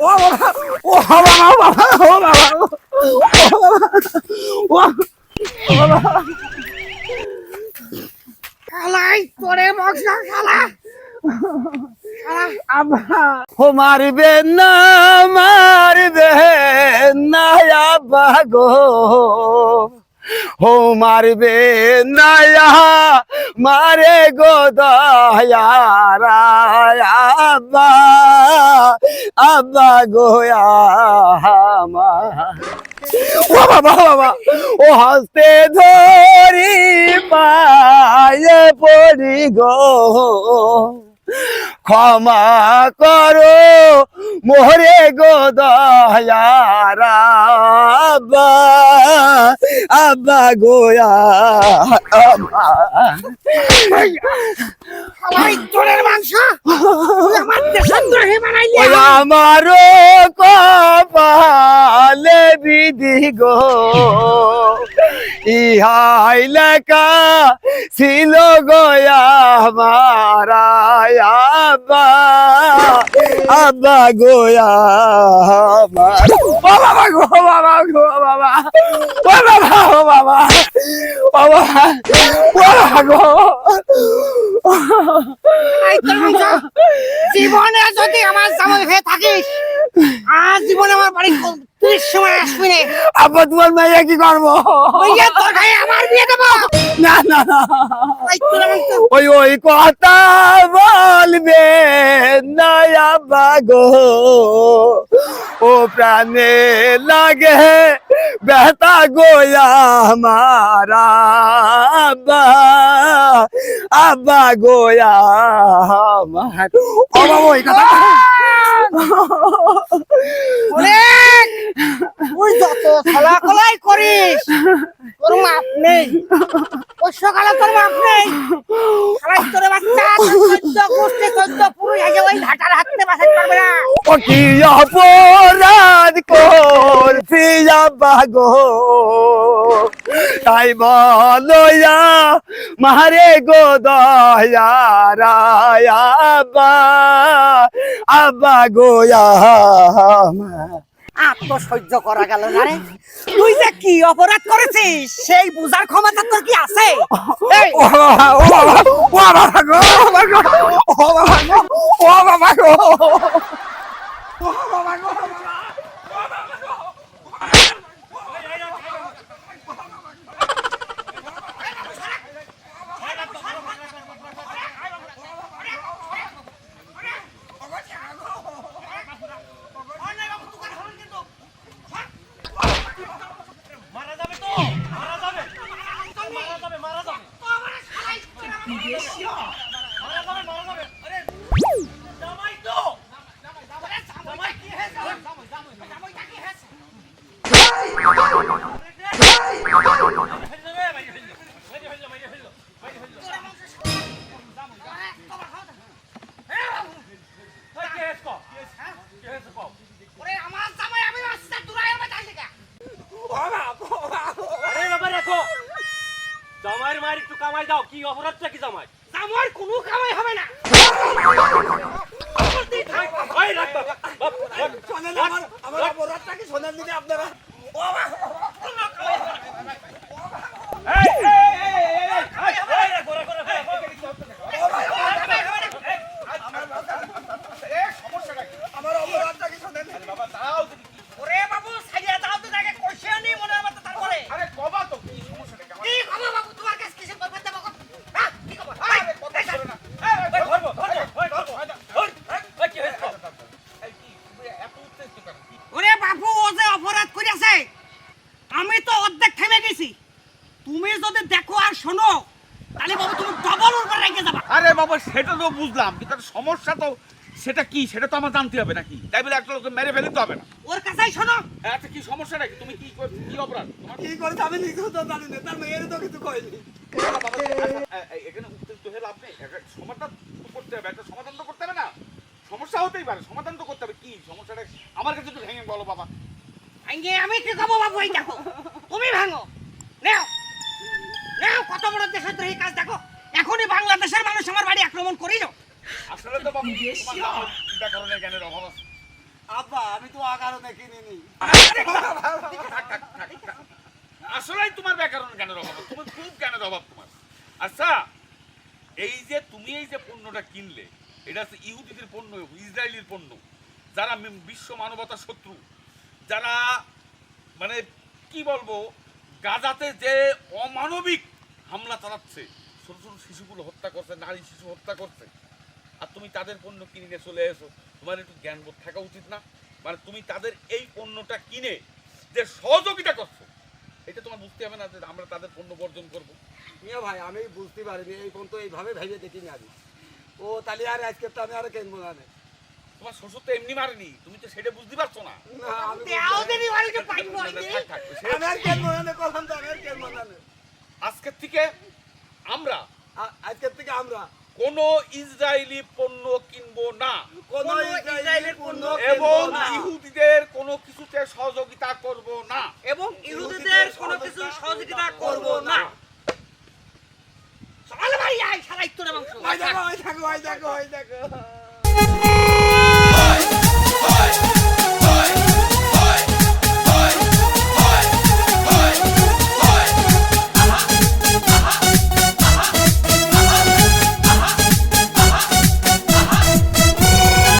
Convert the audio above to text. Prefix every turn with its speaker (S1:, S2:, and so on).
S1: ও খালাই করে মশলা মারবে না মারবে না বাগো ও মারবে না মারে গো দয়ারা আব্বা আব্বা গো আমার ও বাবা বাবা, ও হাসতে ধরি পায়ে পড়ি গো। ক্ষমা করো মোহরে গো দয়ারা আব্বা গোয়া আব্বা
S2: আমার চোরের মাংস? আমার দেশদ্রোহী বানাইলি
S1: আমারও কপালে বিধি গো। ইহাই লেখা ছিল গয়া মারা আব্বা। গোয়া গো বাবা গো বাবা ও বাবা। ও বাবা ও বাবা। গো।
S2: জীবনে যদি আমার জামাই হয়ে থাকিস, আজ জীবনে আমার বাড়ি তুই সময় আসবি না।
S1: আব্বা তোমার কি করব?
S2: ওই যে তোর ভাই আমার বিয়ে দেবো।
S1: না না ওই ওই কথা বলবে না আব্বা গো। ও প্রাণে লাগে বেহতা গোয়া মারা আব্বা। আব্বা গোয়া আমার। ও বাবা ওই কথা
S2: ওরে তুই যত খোলাখলাই করিস। তোর মাপ নেই। ওই সকালে তোর মাপ নেই। খালাই তোর বাচ্চা চোদ্দ গোষ্ঠী চোদ্দ পুরুষ আগে ওই ঘাটার হাতে বাসাতে পারবে না।
S1: ও কি অপরাধ করছি? আব্বা গো তাই বলয়া মারে গো দয়ারা আব্বা গোয়া
S2: আত্ম সহ্য করা গেল না রে। তুই যে কি অপরাধ করেছিস সেই বুঝার ক্ষমতা তোর কি আছে?
S1: বাবা ও গো ও বাবা গো।
S3: 你别笑 কামাই দাও কি অপরাধটা কি জামাই
S2: জামার কোনো কামাই হবে না
S3: ওই রাখ বাবা। বাপ, বাপ,
S1: শোনেন
S3: রাখ,
S1: আমার আমার। অপরাধটা কি শোনেন দিদি আপনারা
S2: বাবা
S4: সেটা তো বুঝলাম কিন্তু সমস্যা তো সেটা কি? সেটা তো আমার জানতে হবে নাকি? তাই বলে একটা লোককে মেরে ফেলতে হবে না।
S2: ওর কাছেই শোনো।
S4: আচ্ছা কি সমস্যা নাকি? তুমি কি কর- কি অপরাধ? তোমার
S1: কি করেছে আমি নিজেও তো জানি না তার মেয়ের তো কিছু
S4: আচ্ছা, এ- এ- এখানে উত্তেজিত হয়ে লাভ নেই। একটা সমাধান তো করতে হবে একটা সমাধান তো করতে হবে না। সমস্যা হতেই পারে সমাধান তো করতে হবে। কি সমস্যাটা? আমার কাছে একটু ভেঙে বলো বাবা।
S2: ভাঙ্গে আমি কি করব বাবু? এই দেখো তুমি ভাঙো। নেও। নেও কত বড় দেশের দ্রোহী কাজ দেখো। এখনই বাংলাদেশের মানুষ আমার বাড়ি আক্রমণ করিল।
S4: আসলে তো বাবা তোমার না ব্যাকরণের জ্ঞানের অভাব আছে।
S1: আব্বা আমি তো আগারও দেখিনি। নি
S4: আসলেই তোমার ব্যাকরণ জ্ঞানের অভাব তুমি খুব জ্ঞানের অভাব তোমার। আচ্ছা এই যে তুমি এই যে পণ্যটা কিনলে এটা হচ্ছে ইহুদিদের পণ্য ইসরায়েলির পণ্য। যারা বিশ্ব মানবতার শত্রু যারা মানে কি বলব গাজাতে যে অমানবিক হামলা চালাচ্ছে ছোট ছোট শিশুগুলো হত্যা করছে নারী শিশু হত্যা করছে। আর তুমি তাদের পণ্য কিনে নিয়ে চলে এসো। তোমার একটু জ্ঞানবোধ থাকা উচিত না? মানে তুমি তাদের এই পণ্যটা কিনে যে সহযোগিতা করছ এটা তোমার বুঝতে হবে না যে আমরা তাদের পণ্য বর্জন করব।
S1: মিয়া ভাই আমি বুঝতে পারিনি এই পর্যন্ত এইভাবে ভেবে দেখিনি আমি। ও তাহলে আর আজকে তো আমি আর কিনবো না
S4: তোমার শ্বশুর তো এমনি মারেনি তুমি তো সেটা বুঝতে পারছ নে। আজকের থেকে আমরা?
S1: আজকের থেকে আমরা।
S4: কোন ইসরায়েলি পণ্য কিনবো না।
S1: কোন ইসরায়েলি
S2: ইসরায়েলের
S1: পণ্য
S4: এবং ইহুদিদের কোনো কিছুতে সহযোগিতা করব না।
S2: এবং ইহুদিদের কোনো কিছু সহযোগিতা করব না। চল ভাই আয় সারাইতো তোরে মাংস।
S1: ভাই দেখো ভাই দেখো ভাই দেখো ভাই দেখো।